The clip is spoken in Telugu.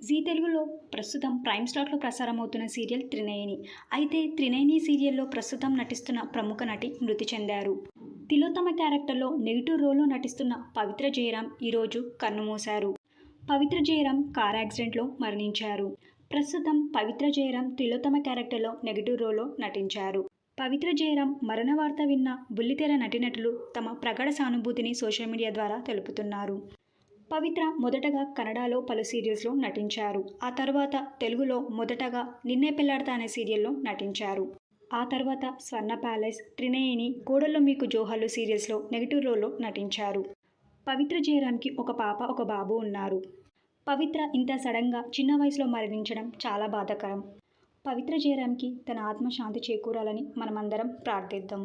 జీ తెలుగులో ప్రస్తుతం ప్రైమ్ స్లాట్లో ప్రసారమవుతున్న సీరియల్ త్రినయని. అయితే త్రినయని సీరియల్లో ప్రస్తుతం నటిస్తున్న ప్రముఖ నటి మృతి చెందారు. తిలోత్తమ క్యారెక్టర్లో నెగిటివ్ రోల్లో నటిస్తున్న పవిత్ర జయరాం ఈరోజు కన్నుమూశారు పవిత్ర జయరాం కార్ యాక్సిడెంట్లో మరణించారు. ప్రస్తుతం పవిత్ర జయరాం తిలోత్తమ క్యారెక్టర్లో నెగిటివ్ రోల్లో నటించారు. పవిత్ర జయరాం మరణ వార్త విన్న బుల్లితెర నటినటులు తమ ప్రగాఢ సానుభూతిని సోషల్ మీడియా ద్వారా తెలుపుతున్నారు. పవిత్ర మొదటగా కన్నడలో పలు సీరియల్స్లో నటించారు. ఆ తర్వాత తెలుగులో మొదటగా నిన్నే పెళ్ళాడతా అనే సీరియల్లో నటించారు. ఆ తర్వాత స్వర్ణ ప్యాలెస్ త్రినేయిని గోడల్లో మీకు జోహర్లు సీరియల్స్లో నెగిటివ్ రోల్లో నటించారు. పవిత్ర జయరామ్కి ఒక పాప ఒక బాబు ఉన్నారు. పవిత్ర ఇంత సడన్గా చిన్న వయసులో మరణించడం చాలా బాధాకరం. పవిత్ర జయరామ్కి తన ఆత్మ శాంతి చేకూరాలని మనమందరం ప్రార్థిద్దాం.